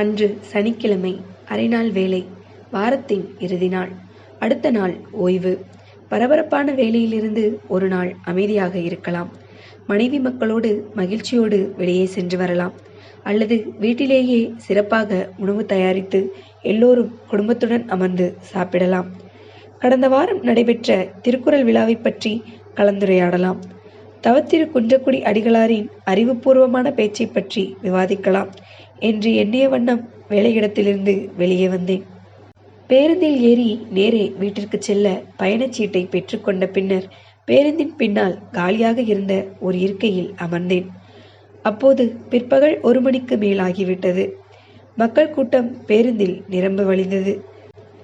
அன்று சனிக்கிழமை அரைநாள் வேலை வாரத்தின் இறுதி நாள். அடுத்த நாள் ஓய்வு. பரபரப்பான வேலையிலிருந்து ஒரு நாள் அமைதியாக இருக்கலாம். மனைவி மக்களோடு மகிழ்ச்சியோடு வெளியே சென்று வரலாம். அல்லது வீட்டிலேயே சிறப்பாக உணவு தயாரித்து எல்லோரும் குடும்பத்துடன் அமர்ந்து சாப்பிடலாம். கடந்த வாரம் நடைபெற்ற திருக்குறள் விழாவை பற்றி கலந்துரையாடலாம். தவத்திரு குன்றக்குடி அடிகளாரின் அறிவுபூர்வமான பேச்சை பற்றி விவாதிக்கலாம். என்று எண்ணிய வண்ணம் வேலையிடத்திலிருந்து வெளியே வந்தேன். பேருந்தில் ஏறி நேரே வீட்டிற்கு செல்ல பயணச்சீட்டை பெற்றுக்கொண்ட பின்னர் பேருந்தின் பின்னால் காலியாக இருந்த ஒரு இருக்கையில் அமர்ந்தேன். அப்போது பிற்பகல் ஒரு மணிக்கு மேலாகிவிட்டது. மக்கள் கூட்டம் பேருந்தில் நிரம்ப வழிந்தது.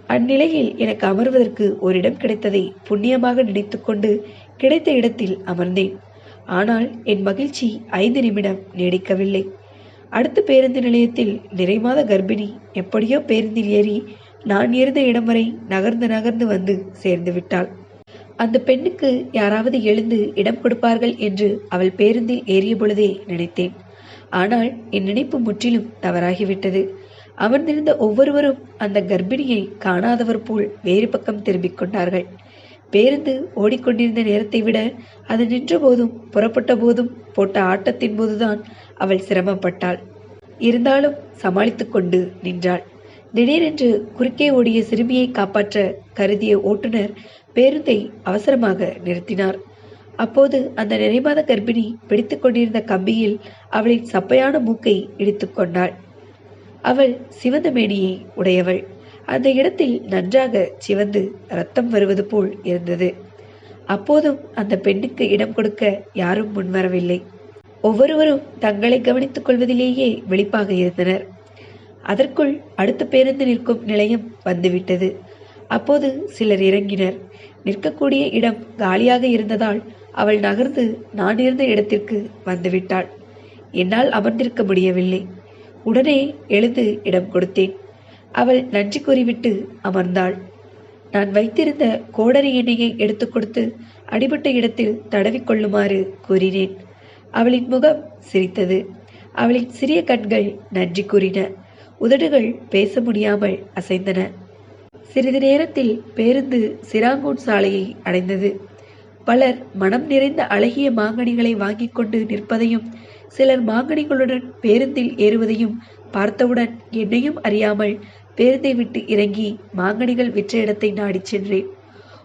அந்நிலையில் எனக்கு அமர்வதற்கு ஒரு இடம் கிடைத்ததை புண்ணியமாக நினைத்துக்கொண்டு கிடைத்த இடத்தில் அமர்ந்தேன். ஆனால் என் மகிழ்ச்சி ஐந்து நிமிடம் நீடிக்கவில்லை. அடுத்த பேருந்து நிலையத்தில் நிறைமாத கர்ப்பிணி எப்படியோ பேருந்தில் ஏறி நான் இருந்த இடம் வரை நகர்ந்து நகர்ந்து வந்து சேர்ந்து விட்டாள். அந்த பெண்ணுக்கு யாராவது எழுந்து இடம் கொடுப்பார்கள் என்று அவள் பேருந்தில் ஏறிய பொழுதே நினைத்தேன். ஆனால் என் நினைப்பு முற்றிலும் தவறாகிவிட்டது. அமர்ந்திருந்த ஒவ்வொருவரும் அந்த கர்ப்பிணியை காணாதவர் போல் வேறு பக்கம் திரும்பிக் கொண்டார்கள். பேருந்து ஓடிக்கொண்டிருந்த நேரத்தை விட அது நின்ற போதும் புறப்பட்ட போதும் போட்ட ஆட்டத்தின் போதுதான் அவள் சிரமப்பட்டாள். இருந்தாலும் சமாளித்து கொண்டு நின்றாள். திடீரென்று குறுக்கே ஓடிய சிறுமியை காப்பாற்ற கருதிய ஓட்டுநர் பேருந்தை அவசரமாக நிறுத்தினார். அப்போது அந்த நிறைமாத கர்ப்பிணி பிடித்து கொண்டிருந்த கம்பியில் அவளின் சப்பையான மூக்கை இடித்துக்கொண்டாள் அவள் சிவந்த மேனியை உடையவள். அந்த இடத்தில் நன்றாக சிவந்து ரத்தம் வருவது போல் இருந்தது. அப்போதும் அந்த பெண்ணுக்கு இடம் கொடுக்க யாரும் முன்வரவில்லை. ஒவ்வொருவரும் தங்களை கவனித்துக் கொள்வதிலேயே வெளிப்பாக இருந்தனர். அதற்குள் அடுத்த பேருந்து நிற்கும் நிலையம் வந்துவிட்டது. அப்போது சிலர் இறங்கினர். நிற்கக்கூடிய இடம் காலியாக இருந்ததால் அவள் நகர்ந்து நான் இருந்த இடத்திற்கு வந்துவிட்டாள். என்னால் அமர்ந்திருக்க முடியவில்லை. உடனே எழுந்து இடம் கொடுத்தேன். அவள் நன்றி கூறிவிட்டு அமர்ந்தாள். நான் வைத்திருந்த கோடரி எண்ணெயை எடுத்து கொடுத்து அடிபட்ட இடத்தில் தடவிக்கொள்ளுமாறு கூறினேன். அவளின் முகம் சிரித்தது. அவளின் சிறிய கண்கள் நன்றி கூறின. உதடுகள் பேச முடியாமல் அசைந்தன. சிறிது நேரத்தில் பேருந்து சிராங்கூன் சாலையை அடைந்தது. பலர் மனம் நிறைந்த அழகிய மாங்கனிகளை வாங்கிக் கொண்டு நிற்பதையும் சிலர் மாங்கனிகளுடன் பேருந்தில் ஏறுவதையும் பார்த்தவுடன் என்னையும் அறியாமல் பேருந்தை விட்டு இறங்கி மாங்கனிகள் விற்ற இடத்தை நாடி சென்றேன்.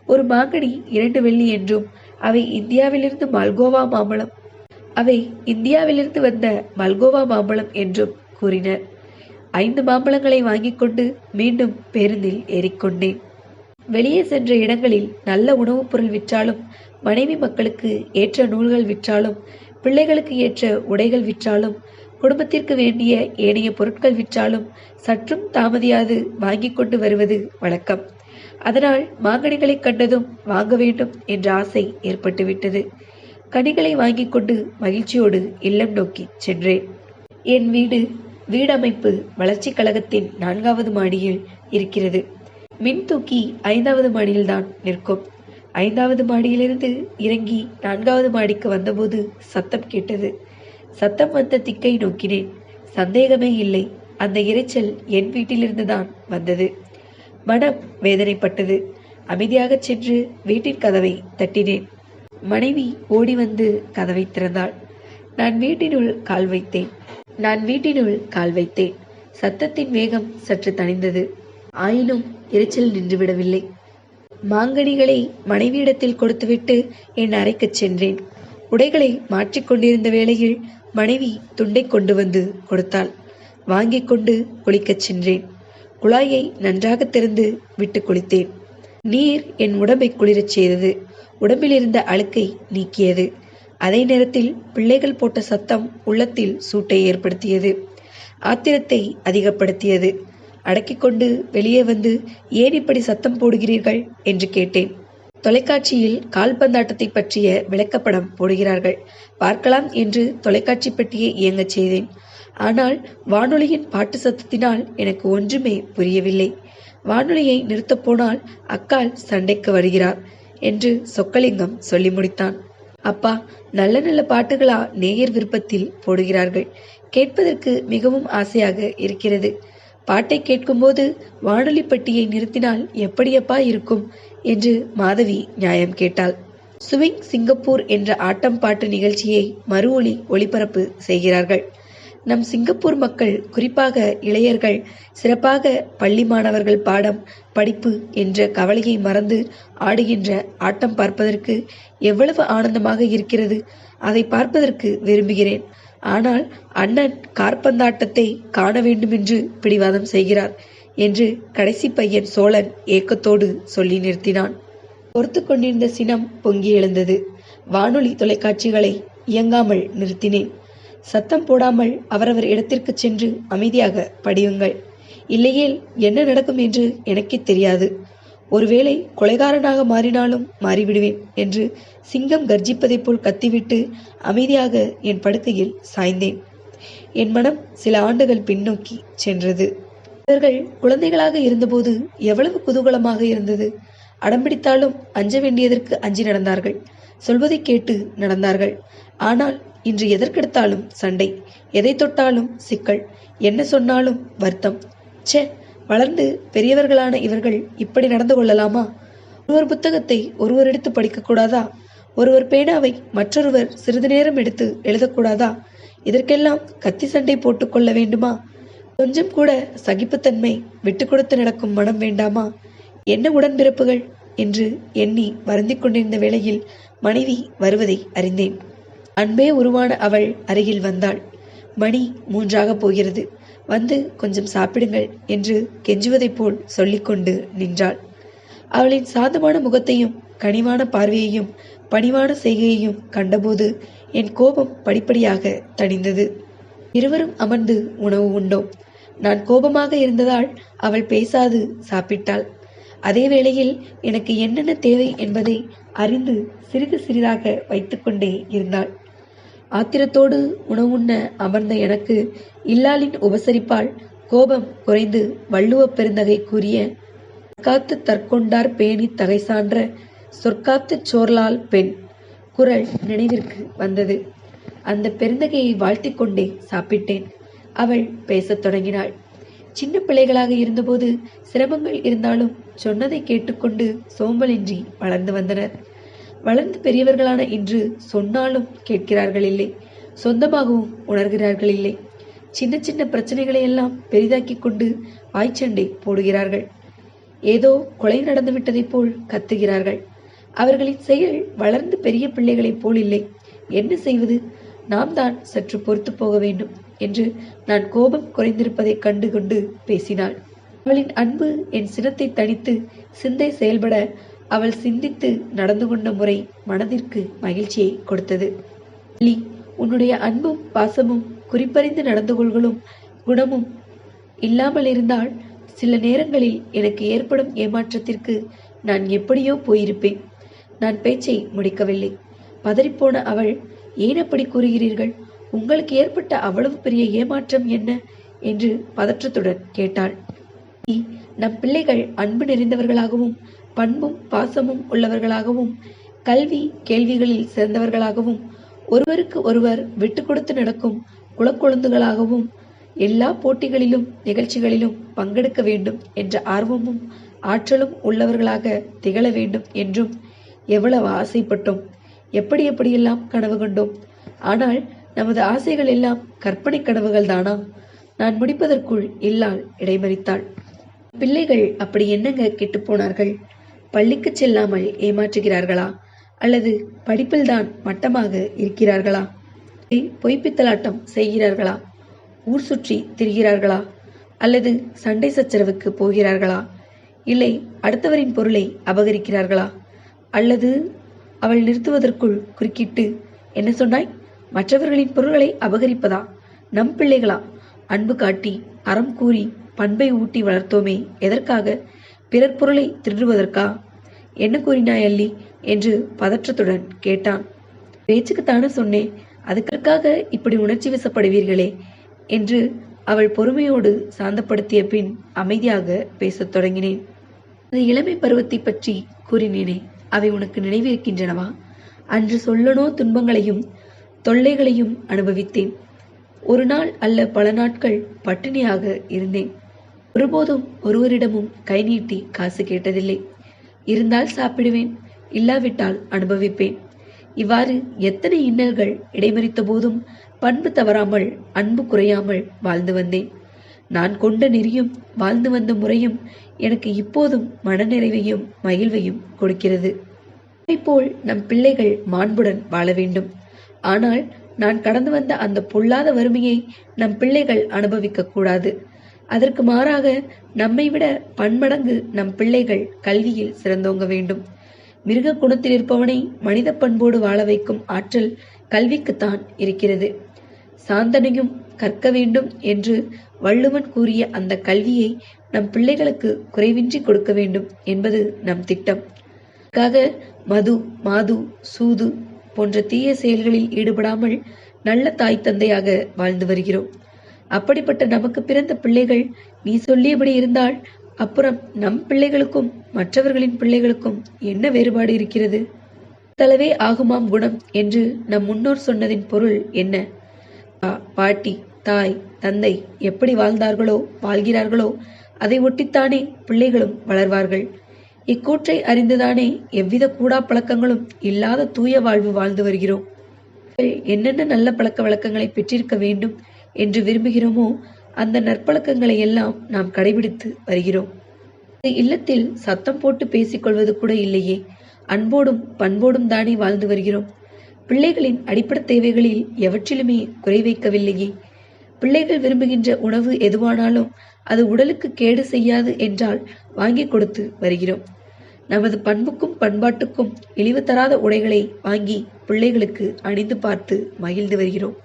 ஒரு மாங்கனி இரண்டு வெள்ளி என்றும் அவை இந்தியாவிலிருந்து மல்கோவா மாம்பழம் அவை இந்தியாவிலிருந்து வந்த மல்கோவா மாம்பழம் என்றும் கூறினர். ஐந்து மாம்பழங்களை வாங்கிக் கொண்டு மீண்டும் பேருந்தில் ஏறிக்கொண்டேன் வெளியே சென்ற இடங்களில் நல்ல உணவுப் பொருள் விற்றாலும் மனைவி மக்களுக்கு ஏற்ற நூல்கள் விற்றாலும் பிள்ளைகளுக்கு ஏற்ற உடைகள் விற்றாலும் குடும்பத்திற்கு வேண்டிய ஏனைய பொருட்கள் விற்றாலும் சற்றும் தாமதியாது வாங்கி கொண்டு வருவது வழக்கம். அதனால் மாங்கனிகளை கண்டதும் வாங்க வேண்டும் என்ற ஆசை ஏற்பட்டுவிட்டது. கனிகளை வாங்கி கொண்டு மகிழ்ச்சியோடு இல்லம் நோக்கி சென்றேன். என் வீடு வீடமைப்பு வளர்ச்சி கழகத்தின் நான்காவது மாடியில் இருக்கிறது. மின் தூக்கி ஐந்தாவது மாடியில்தான் நிற்கும். ஐந்தாவது மாடியிலிருந்து இறங்கி நான்காவது மாடிக்கு வந்தபோது சத்தம் கேட்டது. சத்தம் வந்த திக்கை நோக்கினேன் சந்தேகமே இல்லை. அந்த இரைச்சல் என் வீட்டிலிருந்துதான் வந்தது. மனம் வேதனைப்பட்டது. அமைதியாக சென்று வீட்டின் கதவை தட்டினேன். மனைவி ஓடி வந்து கதவை திறந்தாள். நான் வீட்டினுள் கால் வைத்தேன். நான் வீட்டினுள் கால் வைத்தேன். சத்தத்தின் வேகம் சற்று தணிந்தது. ஆயினும் இரைச்சல் நின்றுவிடவில்லை. மாங்கனிகளை மனைவியிடத்தில் கொடுத்துவிட்டு என் அறைக்குச் சென்றேன். உடைகளை மாற்றிக்கொண்டிருந்த வேளையில் மனைவி துண்டை கொண்டு வந்து கொடுத்தாள். வாங்கி கொண்டு குளிக்கச் சென்றேன். குழாயை நன்றாக திறந்து விட்டு குளித்தேன். நீர் என் உடம்பை குளிரச் செய்தது. உடம்பில் இருந்த அழுக்கை நீக்கியது. அதே நேரத்தில் பிள்ளைகள் போட்ட சத்தம் உள்ளத்தில் சூட்டை ஏற்படுத்தியது. ஆத்திரத்தை அதிகப்படுத்தியது. அடக்கிக் கொண்டு வெளியே வந்து ஏன் இப்படி சத்தம் போடுகிறீர்கள்? என்று கேட்டேன். தொலைக்காட்சியில் கால்பந்தாட்டத்தை பற்றிய விளக்கப்படம் போடுகிறார்கள். பார்க்கலாம் என்று தொலைக்காட்சி பெட்டியை இயங்கச் செய்தேன். ஆனால் வானொலியின் பாட்டு சத்தத்தினால் எனக்கு ஒன்றுமே புரியவில்லை. வானொலியை நிறுத்தப் போனால் அக்கால் சண்டைக்கு வருகிறார் என்று சொக்கலிங்கம் சொல்லி முடித்தான். அப்பா நல்ல நல்ல பாட்டுகளா நேயர் விருப்பத்தில் போடுகிறார்கள். கேட்பதற்கு மிகவும் ஆசையாக இருக்கிறது. பாட்டை கேட்கும்போது வானொலி பெட்டியை நிறுத்தினால் எப்படியப்பா இருக்கும்? என்று மாதவி நியாயம் கேட்டாள். சுவிங் சிங்கப்பூர் என்ற ஆட்டம் பாட்டு நிகழ்ச்சியை மறு ஒளி ஒளிபரப்பு செய்கிறார்கள். நம் சிங்கப்பூர் மக்கள் குறிப்பாக இளையர்கள் சிறப்பாக பள்ளி மாணவர்கள் பாடம் படிப்பு என்ற கவலையை மறந்து ஆடுகின்ற ஆட்டம் பார்ப்பதற்கு எவ்வளவு ஆனந்தமாக இருக்கிறது? அதை பார்ப்பதற்கு விரும்புகிறேன். ஆனால் அண்ணன் கார்பந்தாட்டத்தை காண வேண்டுமென்று பிடிவாதம் செய்கிறார் என்று கடைசி பையன் சோழன் ஏக்கத்தோடு சொல்லி நிறுத்தினான். பொறுத்து கொண்டிருந்த சினம் பொங்கி எழுந்தது. வானொலி தொலைக்காட்சிகளை இயங்காமல் நிறுத்தினேன். சத்தம் போடாமல் அவரவர் இடத்திற்கு சென்று அமைதியாக படியுங்கள். இல்லையேல் என்ன நடக்கும் என்று எனக்கே தெரியாது. ஒருவேளை கொலைகாரனாக மாறினாலும் மாறிவிடுவேன் என்று சிங்கம் கர்ஜிப்பதைப் போல் கத்திவிட்டு அமைதியாக என் படுக்கையில் சாய்ந்தேன். என் மனம் சில ஆண்டுகள் பின்னோக்கி சென்றது. இவர்கள் குழந்தைகளாக இருந்தபோது எவ்வளவு குதூகலமாக இருந்தது. அடம்பிடித்தாலும் அஞ்ச வேண்டியதற்கு அஞ்சி நடந்தார்கள். சொல்வதை கேட்டு நடந்தார்கள். ஆனால் இன்று எதற்கெடுத்தாலும் சண்டை. எதை தொட்டாலும் சிக்கல். என்ன சொன்னாலும் வருத்தம். ச்சே வளர்ந்து பெரியவர்களான இவர்கள் இப்படி நடந்து கொள்ளலாமா? ஒருவர் புத்தகத்தை ஒருவர் எடுத்து படிக்கக்கூடாதா ஒருவர் பேனாவை மற்றொருவர் சிறிது நேரம் எடுத்து எழுதக்கூடாதா இதற்கெல்லாம் கத்தி சண்டை போட்டுக்கொள்ள வேண்டுமா? கொஞ்சம் கூட சகிப்புத்தன்மை விட்டு கொடுத்து நடக்கும் மனம் வேண்டாமா? என்ன உடன்பிறப்புகள்? என்று எண்ணி வருந்திக் கொண்டிருந்த வேளையில் மனைவி வருவதை அறிந்தேன். அன்பே உருவான அவள் அருகில் வந்தாள். மணி மூன்றாக போகிறது. வந்து கொஞ்சம் சாப்பிடுங்கள் என்று கெஞ்சுவதைப் போல் சொல்லிக்கொண்டு நின்றாள். அவளின் சாந்தமான முகத்தையும் கனிவான பார்வையையும் பணிவான செய்கையையும் கண்டபோது என் கோபம் படிப்படியாக தணிந்தது. இருவரும் அமர்ந்து உணவு உண்டோம். நான் கோபமாக இருந்ததால் அவள் பேசாது சாப்பிட்டாள். அதே வேளையில் எனக்கு என்னென்ன தேவை என்பதை அறிந்து சிறிது சிறிதாக வைத்துக்கொண்டே இருந்தாள். ஆத்திரத்தோடு உணவுண்ண அமர்ந்த எனக்கு இல்லாளின் உபசரிப்பால் கோபம் குறைந்து வள்ளுவப் பெருந்தகை கூறிய காத்து தற்கொண்டார் பேணி தகை சான்ற சொற்காத்துச் சோர்லால் பெண் குரல் நினைவிற்கு வந்தது. அந்த பெருந்தகையை வாழ்த்திக் கொண்டே சாப்பிட்டேன். அவள் பேசத் தொடங்கினாள். சின்ன பிள்ளைகளாக இருந்தபோது சிரமங்கள் இருந்தாலும் சொன்னதை கேட்டுக்கொண்டு சோம்பலின்றி வளர்ந்து வந்தனர். வளர்ந்து பெரியவர்களான இன்று சொன்னாலும் கேட்கிறார்கள் இல்லை சொந்தமாகவும் உணர்கிறார்கள் இல்லை சின்ன சின்ன பிரச்சனைகளை எல்லாம் பெரிதாக்கி கொண்டு வாய்ச்சண்டை போடுகிறார்கள். ஏதோ கொலை நடந்து விட்டதைப் போல் கத்துகிறார்கள். அவர்களின் செயல் வளர்ந்து பெரிய பிள்ளைகளைப் போல் இல்லை. என்ன செய்வது? நாம் தான் சற்று பொறுத்து போக வேண்டும் என்று நான் கோபம் குறைந்திருப்பதைக் கண்டு கொண்டு பேசினாள். அவளின் அன்பு என் சினத்தை தணித்து சிந்தை செயல்பட அவள் சிந்தித்து நடந்து கொண்ட முறை மனதிற்கு மகிழ்ச்சியை கொடுத்தது. உன்னுடைய அன்பும் பாசமும் குறிப்பறிந்து நடந்து கொள்களும் குணமும் இல்லாமல் இருந்தால் சில நேரங்களில் எனக்கு ஏற்படும் ஏமாற்றத்திற்கு நான் எப்படியோ போயிருப்பேன். நான் பேச்சை முடிக்கவில்லை. பதறிப்போன அவள் ஏன் அப்படி கூறுகிறீர்கள்? உங்களுக்கு ஏற்பட்ட அவ்வளவு பெரிய ஏமாற்றம் என்ன என்று பதற்றத்துடன் கேட்டாள். நம் பிள்ளைகள் அன்பு நிறைந்தவர்களாகவும் பண்பும் பாசமும் உள்ளவர்களாகவும் கல்வி கேள்விகளில் சிறந்தவர்களாகவும் ஒருவருக்கு ஒருவர் விட்டு கொடுத்து நடக்கும் குலக்கொழுந்துகளாகவும் எல்லா போட்டிகளிலும் நிகழ்ச்சிகளிலும் பங்கெடுக்க வேண்டும் என்ற ஆர்வமும் ஆற்றலும் உள்ளவர்களாக திகழ வேண்டும் என்றும் எவ்வளவு ஆசைப்பட்டோம். எப்படி எப்படியெல்லாம் கனவு கண்டோம். ஆனால் நமது ஆசைகள் எல்லாம் கற்பனை கனவுகள் தானா? நான் முடிப்பதற்குள் இல்லால் இடைமறித்தாள். பிள்ளைகள் அப்படி என்னங்க கெட்டு போனார்கள்? பள்ளிக்கு செல்லாமல் ஏமாற்றுகிறார்களா? அல்லது படிப்பில்தான் மட்டமாக இருக்கிறார்களா? இல்லை, பொய்ப்பித்தலாட்டம் செய்கிறார்களா? ஊர் சுற்றி திரிகிறார்களா? அல்லது சண்டை சச்சரவுக்கு போகிறார்களா? இல்லை அடுத்தவரின் பொருளை அபகரிக்கிறார்களா? அல்லது அவள் நிறுத்துவதற்குள் குறுக்கிட்டு என்ன சொன்னாய்? மற்றவர்களின் பொருள்களை அபகரிப்பதா? நம் பிள்ளைகளா? அன்பு காட்டி அறம் கூறி பண்பை ஊட்டி வளர்த்தோமே எதற்காக? பிறர் பொருளை திருடுவதற்கா? என்ன கூறினாய் அல்லி என்று பதற்றத்துடன் கேட்டான். பேச்சுக்குத்தானே சொன்னேன் அதுக்காக இப்படி உணர்ச்சி வசப்படுவீர்களே? என்று அவள் பொறுமையோடு சாந்தப்படுத்திய பின் அமைதியாக பேசத் தொடங்கினேன். அந்த இளமை பருவத்தை பற்றி கூறினேனே அவை உனக்கு நினைவிருக்கின்றனவா? அன்று சொல்லனோ துன்பங்களையும் தொல்லைகளையும் அனுபவித்தேன். ஒரு நாள் அல்ல பல நாட்கள் பட்டினியாக இருந்தேன். ஒருபோதும் ஒருவரிடமும் கை நீட்டி காசு கேட்டதில்லை. இருந்தால் சாப்பிடுவேன் இல்லாவிட்டால் அனுபவிப்பேன். இவ்வாறு எத்தனை இன்னல்கள் இடைமறித்த போதும் பண்பு தவறாமல் அன்பு குறையாமல் வாழ்ந்து வந்தேன். நான் கொண்ட நெறியும் வாழ்ந்து வந்த முறையும் எனக்கு இப்போதும் மனநிறைவையும் மகிழ்வையும் கொடுக்கிறது. போல் நம் பிள்ளைகள் மாண்புடன் வாழ வேண்டும். ஆனால் நான் கடந்து வந்த அந்த பொல்லாத வறுமையை நம் பிள்ளைகள் அனுபவிக்க கூடாது. அதற்கு மாறாக நம்மை விட பன்மடங்கு நம் பிள்ளைகள் கல்வியில் சிறந்தோங்க வேண்டும். மிருக குணத்தில் இருப்பவனை மனித பண்போடு வாழ வைக்கும் ஆற்றல் கல்விக்குத்தான் இருக்கிறது. சாந்தனையும் கற்க வேண்டும் என்று வள்ளுவன் கூறிய அந்த கல்வியை நம் பிள்ளைகளுக்கு குறைவின்றி கொடுக்க வேண்டும் என்பது நம் திட்டம். அதற்காக மது மாது சூது போன்ற தீய செயல்களில் ஈடுபடாமல் நல்ல தாய் தந்தையாக வாழ்ந்து வருகிறோம். அப்படிப்பட்ட நமக்கு பிறந்த பிள்ளைகள் நீ சொல்லியபடி இருந்தால் அப்புறம் நம் பிள்ளைகளுக்கும் மற்றவர்களின் பிள்ளைகளுக்கும் என்ன வேறுபாடு இருக்கிறது? தளவே ஆகுமாம் குணம் என்று நம் முன்னோர் சொன்னதின் பொருள் என்ன? பா- பாட்டி தாய் தந்தை எப்படி வாழ்ந்தார்களோ வாழ்கிறார்களோ அதை ஒட்டித்தானே பிள்ளைகளும் வளர்வார்கள். இக்கூற்றை அறிந்துதானே எவ்வித கூடா பழக்கங்களும் இல்லாத தூய வாழ்வு வாழ்ந்து வருகிறோம். என்னென்ன நல்ல பழக்க வழக்கங்களை பெற்றிருக்க வேண்டும்? என்று விரும்புகிறோமோ அந்த நற்பழக்கங்களை எல்லாம் நாம் கடைபிடித்து வருகிறோம். இந்த இல்லத்தில் சத்தம் போட்டு பேசிக்கொள்வது கூட இல்லையே. அன்போடும் பண்போடும் தானே வாழ்ந்து வருகிறோம். பிள்ளைகளின் அடிப்படை தேவைகளில் எவற்றிலுமே குறை வைக்கவில்லையே. பிள்ளைகள் விரும்புகின்ற உணவு எதுவானாலும் அது உடலுக்கு கேடு செய்யாது என்றால் வாங்கி கொடுத்து வருகிறோம். நமது பண்புக்கும் பண்பாட்டுக்கும் இழிவு தராத உடைகளை வாங்கி பிள்ளைகளுக்கு அணிந்து பார்த்து மகிழ்ந்து வருகிறோம்.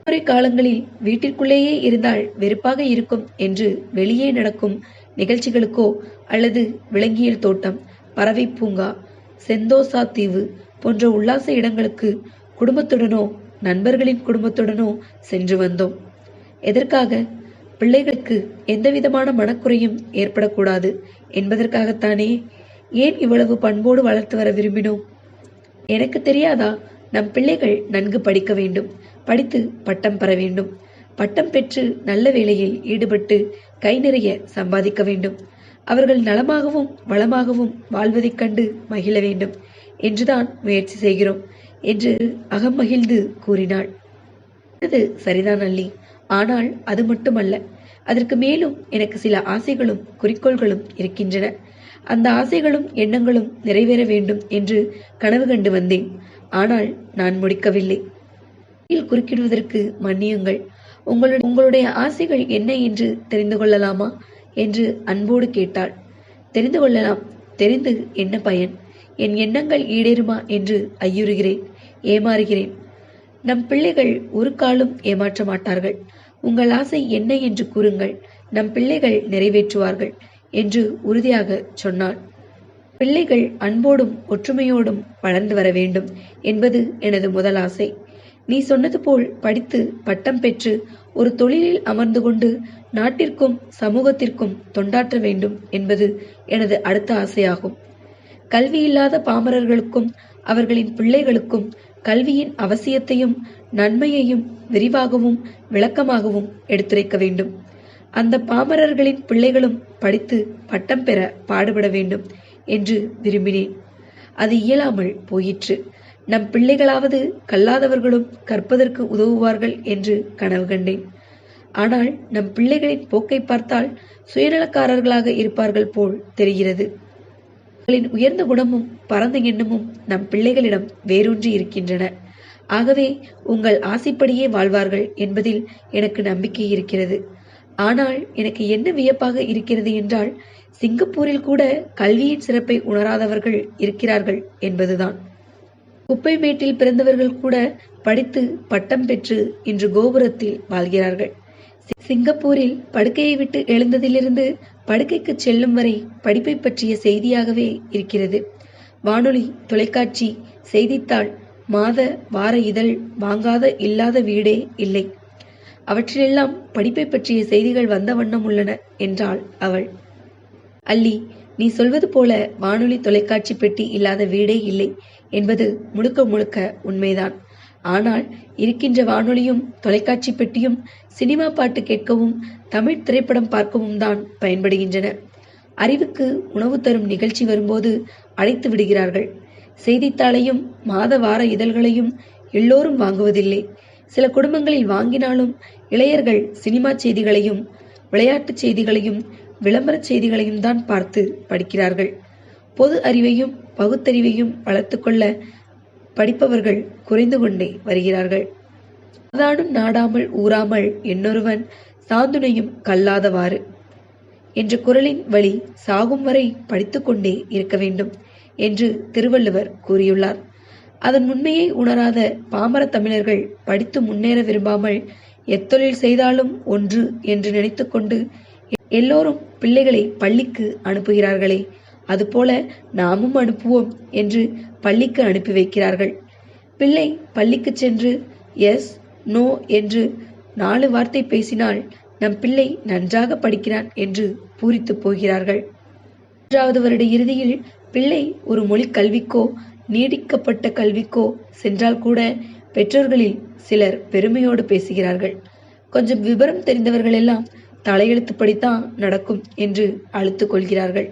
விடுமுறை காலங்களில் வீட்டிற்குள்ளேயே இருந்தால் வெறுப்பாக இருக்கும் என்று வெளியே நடக்கும் நிகழ்ச்சிகளுக்கோ அல்லது விலங்கியல் தோட்டம் பறவை பூங்கா செந்தோசா தீவு போன்ற உல்லாச இடங்களுக்கு குடும்பத்துடனோ நண்பர்களின் குடும்பத்துடனோ சென்று வந்தோம். எதற்காக? பிள்ளைகளுக்கு எந்தவிதமான மனக்குறையும் ஏற்படக்கூடாது என்பதற்காகத்தானே ஏன் இவ்வளவு பண்போடு வளர்த்து வர விரும்பினோம்? எனக்கு தெரியாதா நம் பிள்ளைகள் நன்கு படிக்க வேண்டும் படித்து பட்டம் பெற வேண்டும். பட்டம் பெற்று நல்ல வேலையில் ஈடுபட்டு கை நிறைய சம்பாதிக்க வேண்டும். அவர்கள் நலமாகவும் வளமாகவும் வாழ்வதைக் கண்டு மகிழ வேண்டும். என்றுதான் முயற்சி செய்கிறோம் என்று அகம் மகிழ்ந்து கூறினாள். அது சரிதான் அல்லி. ஆனால் அது மட்டுமல்ல. அதற்கு மேலும் எனக்கு சில ஆசைகளும் குறிக்கோள்களும் இருக்கின்றன. அந்த ஆசைகளும் எண்ணங்களும் நிறைவேற வேண்டும் என்று கனவு கண்டு வந்தேன். ஆனால் நான் முடிக்கவில்லை. இதில் குறுக்கிடுவதற்கு மன்னியுங்கள். உங்களுடைய உங்களுடைய ஆசைகள் என்ன என்று தெரிந்து கொள்ளலாமா? என்று அன்போடு கேட்டாள். தெரிந்து கொள்ளலாம். தெரிந்து என்ன பயன்? என் எண்ணங்கள் ஈடேறுமா என்று ஐயுறுகிறேன் ஏமாறுகிறேன். நம் பிள்ளைகள் ஒரு காலும் ஏமாற்ற மாட்டார்கள். உங்கள் ஆசை என்ன என்று கூறுங்கள். நம் பிள்ளைகள் நிறைவேற்றுவார்கள் என்று உறுதியாக சொன்னாள். பிள்ளைகள் அன்போடும் ஒற்றுமையோடும் வளர்ந்து வர வேண்டும் என்பது எனது முதல் ஆசை. நீ சொன்னது போல் படித்து பட்டம் பெற்று ஒரு தொழிலில் அமர்ந்து கொண்டு நாட்டிற்கும் சமூகத்திற்கும் தொண்டாற்ற வேண்டும் என்பது எனது அடுத்த ஆசையாகும். கல்வி இல்லாத பாமரர்களுக்கும் அவர்களின் பிள்ளைகளுக்கும் கல்வியின் அவசியத்தையும் நன்மையையும் விரிவாகவும் விளக்கமாகவும் எடுத்துரைக்க வேண்டும். அந்த பாமரர்களின் பிள்ளைகளும் படித்து பட்டம் பெற பாடுபட வேண்டும் என்று விரும்பினேன். அது இயலாமல் போயிற்று. நம் பிள்ளைகளாவது கல்லாதவர்களும் கற்பதற்கு உதவுவார்கள் என்று கனவு கண்டேன். ஆனால் நம் பிள்ளைகளின் போக்கை பார்த்தால் சுயநலக்காரர்களாக இருப்பார்கள் போல் தெரிகிறது. அவர்களின் உயர்ந்த குணமும் பரந்த எண்ணமும் நம் பிள்ளைகளிடம் வேரூன்றி இருக்கின்றன. ஆகவே உங்கள் ஆசைப்படியே வாழ்வார்கள் என்பதில் எனக்கு நம்பிக்கை இருக்கிறது. ஆனால் எனக்கு என்ன வியப்பாக இருக்கிறது என்றால் சிங்கப்பூரில் கூட கல்வியின் சிறப்பை உணராதவர்கள் இருக்கிறார்கள் என்பதுதான். குப்பை வீட்டில் பிறந்தவர்கள் கூட படித்து பட்டம் பெற்று இன்று கோபுரத்தில் வாழ்கிறார்கள். சிங்கப்பூரில் படுக்கையை விட்டு எழுந்ததிலிருந்து படுக்கைக்கு செல்லும் வரை படிப்பை பற்றிய செய்தியாகவே இருக்கிறது. வானொலி தொலைக்காட்சி செய்தித்தாள் மாத வார இதழ் வாங்காத இல்லாத வீடே இல்லை. அவற்றிலெல்லாம் படிப்பை பற்றிய செய்திகள் வந்த வண்ணம் உள்ளன என்றாள் அவள். அல்லி நீ சொல்வது போல வானொலி தொலைக்காட்சி பெட்டி இல்லாத வீடே இல்லை. என்பது முழுக்க முழுக்க உண்மைதான். ஆனால் இருக்கின்ற வானொலியும் தொலைக்காட்சி பெட்டியும் சினிமா பாட்டு கேட்கவும் தமிழ் திரைப்படம் பார்க்கவும் தான் பயன்படுகின்றன. அறிவுக்கு உணவு தரும் நிகழ்ச்சி வரும்போது அழைத்து விடுகிறார்கள். செய்தித்தாளையும் மாத வார இதழ்களையும் எல்லோரும் வாங்குவதில்லை. சில குடும்பங்களில் வாங்கினாலும் இளையர்கள் சினிமா செய்திகளையும் விளையாட்டுச் செய்திகளையும் விளம்பரச் செய்திகளையும் தான் பார்த்து படிக்கிறார்கள். பொது அறிவையும் பகுத்தறிவையும் வளர்த்துக்கொள்ள படிப்பவர்கள் குறைந்து கொண்டே வருகிறார்கள். அதானும் நாடாமல் ஊறாமல் என்னொருவன் சாந்துணையும் கல்லாதவாறு என்ற குரலின் வழி சாகும் வரை படித்துக்கொண்டே இருக்க வேண்டும் என்று திருவள்ளுவர் கூறியுள்ளார். அதன் உண்மையை உணராத பாமர தமிழர்கள் படித்து முன்னேற விரும்பாமல் எத்தொழில் செய்தாலும் ஒன்று என்று நினைத்துக்கொண்டு எல்லோரும் பிள்ளைகளை பள்ளிக்கு அனுப்புகிறார்களே அதுபோல நாமும் அனுப்புவோம் என்று பள்ளிக்கு அனுப்பி வைக்கிறார்கள். பிள்ளை பள்ளிக்கு சென்று எஸ் நோ என்று நாலு வார்த்தை பேசினால் நம் பிள்ளை நன்றாக படிக்கிறான் என்று பூரித்து போகிறார்கள். மூன்றாவது வருட இறுதியில் பிள்ளை ஒரு மொழி கல்விக்கோ நீடிக்கப்பட்ட கல்விக்கோ சென்றால் கூட பெற்றோர்களில் சிலர் பெருமையோடு பேசுகிறார்கள். கொஞ்சம் விவரம் தெரிந்தவர்கள் எல்லாம் தலையெழுத்து படித்தான் நடக்கும் என்று அழுத்துக் கொள்கிறார்கள்.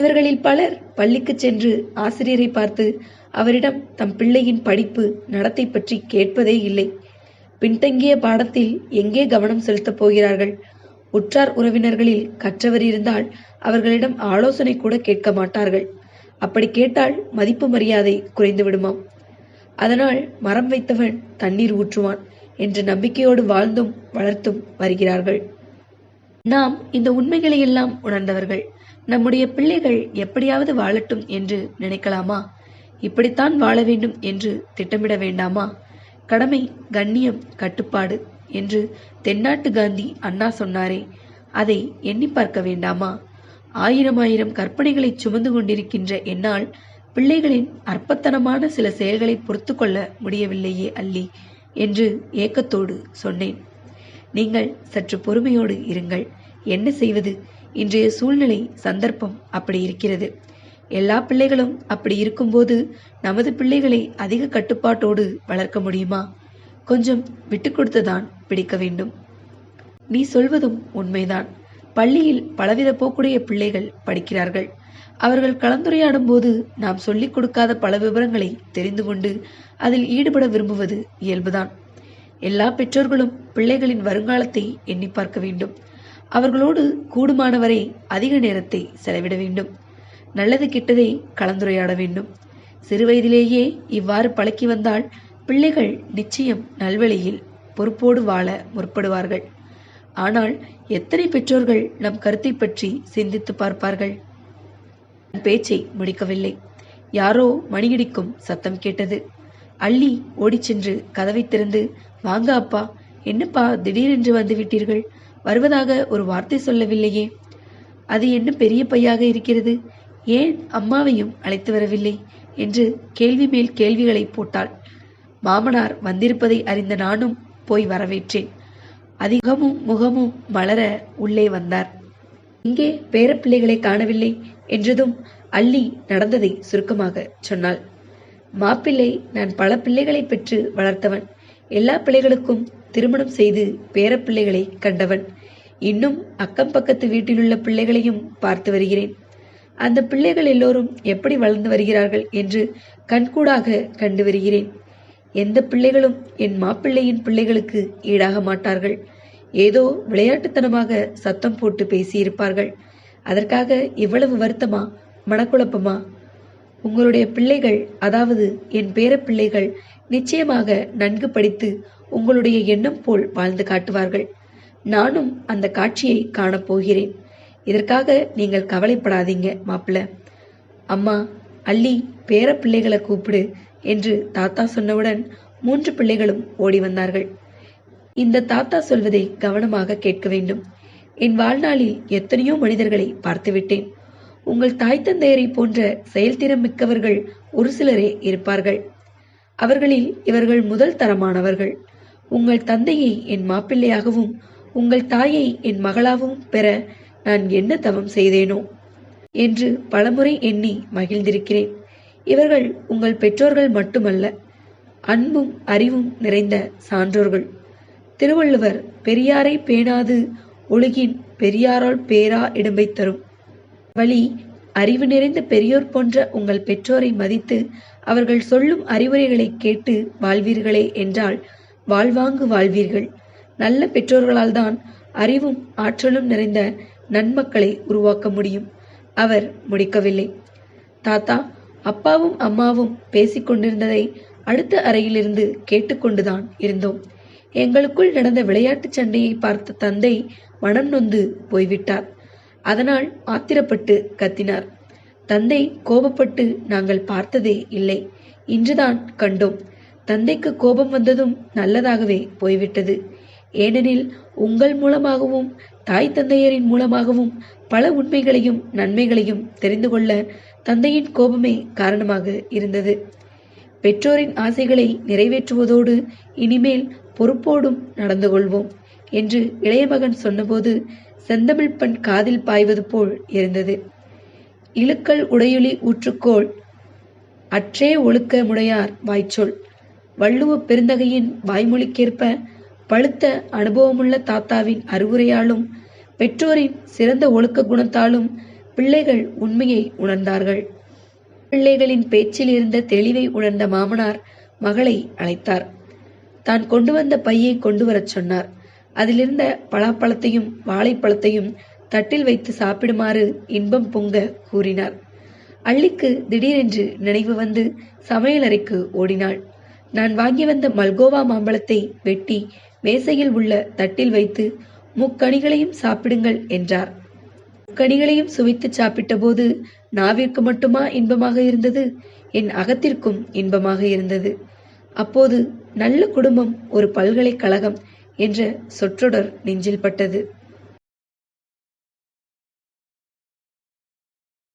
இவர்களில் பலர் பள்ளிக்கு சென்று ஆசிரியரை பார்த்து அவரிடம் தம் பிள்ளையின் படிப்பு நடத்தை பற்றி கேட்பதே இல்லை. பின்தங்கிய பாடத்தில் எங்கே கவனம் செலுத்தப் போகிறார்கள்? உற்றார் உறவினர்களில் கற்றவர் இருந்தால் அவர்களிடம் ஆலோசனை கூட கேட்க மாட்டார்கள். அப்படி கேட்டால் மதிப்பு மரியாதை குறைந்து விடுமாம். அதனால் மரம் வைத்தவன் தண்ணீர் ஊற்றுவான் என்ற நம்பிக்கையோடு வாழ்ந்தும் வளர்த்தும் வருகிறார்கள். நாம் இந்த உண்மைகளை எல்லாம் உணர்ந்தவர்கள். நம்முடைய பிள்ளைகள் எப்படியாவது வாழட்டும் என்று நினைக்கலாமா? இப்படித்தான் வாழ வேண்டும் என்று திட்டமிட வேண்டாமா? கடமை கண்ணியம் கட்டுப்பாடு என்று தென்னாட்டு காந்தி அண்ணா சொன்னாரே. அதை எண்ணி பார்க்க வேண்டாமா? ஆயிரம் ஆயிரம் கற்பனைகளை சுமந்து கொண்டிருக்கின்ற என்னால் பிள்ளைகளின் அற்பத்தனமான சில செயல்களை பொறுத்து கொள்ள முடியவில்லையே அல்லி என்று ஏக்கத்தோடு சொன்னேன். நீங்கள் சற்று பொறுமையோடு இருங்கள். என்ன செய்வது? இன்றைய சூழ்நிலை சந்தர்ப்பம் அப்படி இருக்கிறது. எல்லா பிள்ளைகளும் அப்படி இருக்கும்போது நமது பிள்ளைகளை அதிக கட்டுப்பாட்டோடு வளர்க்க முடியுமா? கொஞ்சம் விட்டு கொடுத்துதான் பிடிக்க வேண்டும். நீ சொல்வதும் உண்மைதான். பள்ளியில் பலவித போக்குடைய பிள்ளைகள் படிக்கிறார்கள். அவர்கள் கலந்துரையாடும் போது நாம் சொல்லிக் கொடுக்காத பல விவரங்களை தெரிந்து கொண்டு அதில் ஈடுபட விரும்புவது இயல்புதான். எல்லா பெற்றோர்களும் பிள்ளைகளின் வருங்காலத்தை எண்ணி பார்க்க வேண்டும். அவர்களோடு கூடுமானவரை அதிக நேரத்தை செலவிட வேண்டும். நல்லது கெட்டதை கலந்துரையாட வேண்டும். சிறுவயதிலேயே இவ்வாறு பழக்கி வந்தால் பிள்ளைகள் நிச்சயம் நல்வழியில் பொறுப்போடு வாழ முற்படுவார்கள். ஆனால் எத்தனை பெற்றோர்கள் நம் கருத்தை பற்றி சிந்தித்து பார்ப்பார்கள்? பேச்சை முடிக்கவில்லை. யாரோ மணியடிக்கும் சத்தம் கேட்டது. அள்ளி ஓடிச் சென்று கதவை திறந்து வாங்க அப்பா என்னப்பா திடீரென்று வந்து விட்டீர்கள்? வருவதாக ஒரு வார்த்தை சொல்லவில்லையே. அது என்ன பெரிய பையாக இருக்கிறது? ஏன் அம்மாவையும் அழைத்து வரவில்லை? என்று கேள்வி மேல் கேள்விகளை போட்டாள். மாமனார் வந்திருப்பதை அறிந்த நானும் போய் வரவேற்றேன். அதிகமும் முகமும் மலர உள்ளே வந்தார். இங்கே பேரப்பிள்ளைகளை காணவில்லை என்றதும் அள்ளி நடந்ததை சுருக்கமாக சொன்னாள். மாப்பிள்ளை நான் பல பிள்ளைகளை பெற்று வளர்த்தவன். எல்லா பிள்ளைகளுக்கும் திருமணம் செய்து பேரப்பிள்ளைகளை கண்டவன். இன்னும் அக்கம் பக்கத்து வீட்டிலுள்ள பிள்ளைகளையும் பார்த்து வருகிறேன். அந்த பிள்ளைகள் எல்லோரும் எப்படி வளர்ந்து வருகிறார்கள் என்று கண்கூடாக கண்டு வருகிறேன். எந்த பிள்ளைகளும் என் மாப்பிள்ளையின் பிள்ளைகளுக்கு ஈடாக மாட்டார்கள். ஏதோ விளையாட்டுத்தனமாக சத்தம் போட்டு பேசியிருப்பார்கள். அதற்காக இவ்வளவு வருத்தமா மனக்குழப்பமா? உங்களுடைய பிள்ளைகள் அதாவது என் பேர பிள்ளைகள் நிச்சயமாக நன்கு படித்து உங்களுடைய எண்ணம் போல் வாழ்ந்து காட்டுவார்கள். நானும் அந்த காட்சியை காணப்போகிறேன் இதற்காக நீங்கள் கவலைப்படாதீங்க மாப்பிள்ள. அம்மா அள்ளி பேர பிள்ளைகளை கூப்பிடு என்று தாத்தா சொன்னவுடன் மூன்று பிள்ளைகளும் ஓடி வந்தார்கள். இந்த தாத்தா சொல்வதை கவனமாக கேட்க வேண்டும். என் வாழ்நாளில் எத்தனையோ மனிதர்களை பார்த்துவிட்டேன். உங்கள் தாய் தந்தையரை போன்ற செயல்திறம் மிக்கவர்கள் ஒரு சிலரே இருப்பார்கள். அவர்களில் இவர்கள் முதல் தரமானவர்கள். உங்கள் தந்தையை என் மாப்பிள்ளையாகவும் உங்கள் தாயை என் மகளாகவும் பெற நான் என்ன தவம் செய்தேனோ? என்று பலமுறை எண்ணி மகிழ்ந்திருக்கிறேன். இவர்கள் உங்கள் பெற்றோர்கள் மட்டுமல்ல அன்பும் அறிவும் நிறைந்த சான்றோர்கள். திருவள்ளுவர் பெரியாரை பேணாது ஒழுகின் பெரியாரால் பேரா இடம்பை தரும். வழி அறிவு நிறைந்த பெரியோர் போன்ற உங்கள் பெற்றோரை மதித்து அவர்கள் சொல்லும் அறிவுரைகளை கேட்டு வாழ்வீர்களே என்றால் வாழ்வாங்கு வாழ்வீர்கள். நல்ல பெற்றோர்களால் தான் அறிவும் ஆற்றலும் நிறைந்த நன்மக்களை உருவாக்க முடியும். அவர் முடிக்கவில்லை. தாத்தா அப்பாவும் அம்மாவும் பேசிக்கொண்டிருந்ததை அடுத்த அறையிலிருந்து கேட்டுக்கொண்டுதான் இருந்தோம். எங்களுக்குள் நடந்த விளையாட்டுச் சண்டையை பார்த்த தந்தை மனம் நொந்து போய்விட்டார். அதனால் ஆத்திரப்பட்டு கத்தினார். தந்தை கோபப்பட்டு நாங்கள் பார்த்ததே இல்லை. இன்றுதான் கண்டோம். தந்தைக்கு கோபம் வந்ததும் நல்லதாகவே போய்விட்டது. ஏனெனில் உங்கள் மூலமாகவும் தாய் தந்தையரின் மூலமாகவும் பல உண்மைகளையும் நன்மைகளையும் தெரிந்து கொள்ள தந்தையின் கோபமே காரணமாக இருந்தது. பெற்றோரின் ஆசைகளை நிறைவேற்றுவதோடு இனிமேல் பொறுப்போடும் நடந்து கொள்வோம் என்று இளைய மகன் சொன்னபோது செந்தமிழ் பண் காதில் பாய்வது போல் இருந்தது. இழுக்கல் உடையுளி ஊற்றுக்கோள் அற்றே ஒழுக்க முடையார் வாய்ச்சொல். வள்ளுவ பெருந்தகையின் வாய்மொழிக்கேற்ப பழுத்த அனுபவமுள்ள தாத்தாவின் அறிவுரையாலும் பெற்றோரின் சிறந்த ஒழுக்க குணத்தாலும் பிள்ளைகள் உண்மையை உணர்ந்தார்கள். பிள்ளைகளின் பேச்சில் இருந்த தெளிவை உணர்ந்த மாமனார் மகளை அழைத்தார். தான் கொண்டு வந்த பையை கொண்டு வரச் சொன்னார். அதிலிருந்த பலாப்பழத்தையும் வாழைப்பழத்தையும் தட்டில் வைத்து சாப்பிடுமாறு இன்பம் பொங்க கூறினார். அள்ளிக்கு திடீரென்று நினைவு வந்து சமையலறைக்கு ஓடினாள். நான் வாங்கி வந்த மல்கோவா மாம்பழத்தை வெட்டி மேசையில் உள்ள தட்டில் வைத்து முக்கணிகளையும் சாப்பிடுங்கள் என்றார். முக்கணிகளையும் சுவைத்து சாப்பிட்டபோது நாவிற்கு மட்டுமா இன்பமாக இருந்தது? என் அகத்திற்கும் இன்பமாக இருந்தது. அப்போது நல்ல குடும்பம் ஒரு பல்கலைக்கழகம் என்ற சொற்றொடர் நெஞ்சில் பட்டது.